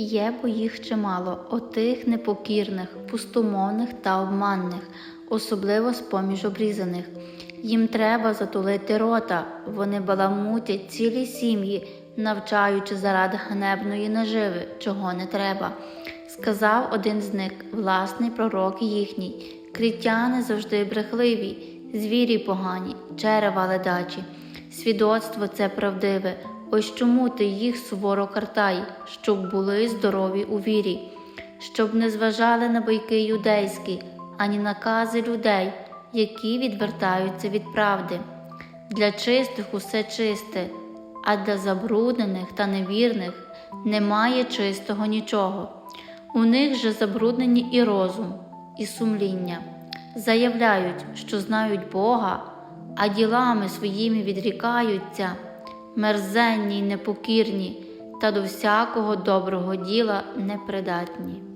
Є бо їх чимало, отих непокірних, пустомовних та обманних, особливо з поміж обрізаних. Їм треба затулити рота, вони баламутять цілі сім'ї, навчаючи заради ганебної наживи, чого не треба. Сказав один з них, власний пророк їхній, критяни завжди брехливі, звірі погані, черева ледачі. Свідоцтво це правдиве. Ось чому ти їх суворо картай, щоб були здорові у вірі, щоб не зважали на бойки юдейські, ані накази людей, які відвертаються від правди. Для чистих усе чисте, а для забруднених та невірних немає чистого нічого. У них же забруднені і розум, і сумління. Заявляють, що знають Бога, а ділами своїми відрікаються, мерзенні й непокірні, та до всякого доброго діла непридатні.